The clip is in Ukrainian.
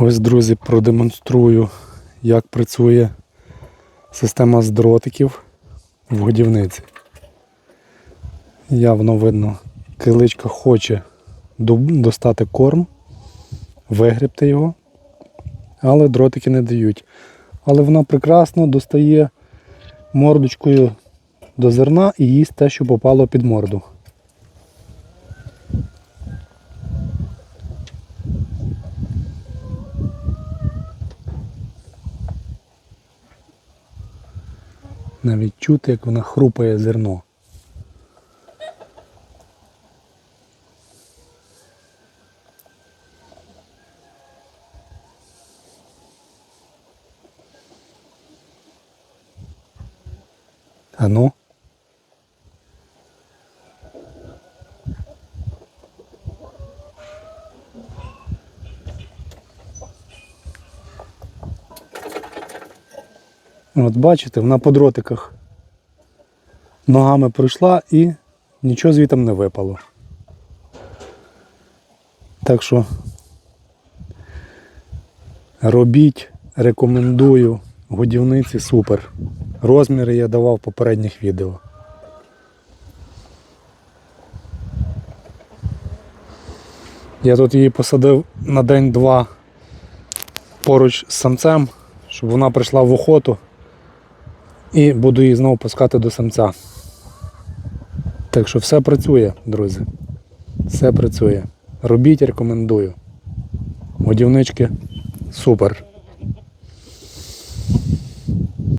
Ось, друзі, продемонструю, як працює система з дротиків в годівниці. Явно видно, киличка хоче достати корм, вигрібти його, але дротики не дають. Але вона прекрасно достає мордочкою до зерна і їсть те, що попало під морду. Навіть чути, як вона хрупає зерно. А ну. От бачите, вона по дротиках ногами пройшла і нічого звітом не випало. Так що робіть, рекомендую, годівниці супер. Розміри я давав в попередніх відео. Я тут її посадив на день-два поруч з самцем, щоб вона прийшла в охоту і буду її знову пускати до самця. Так що все працює, друзі. Все працює. Робіть, рекомендую. Годівнички супер.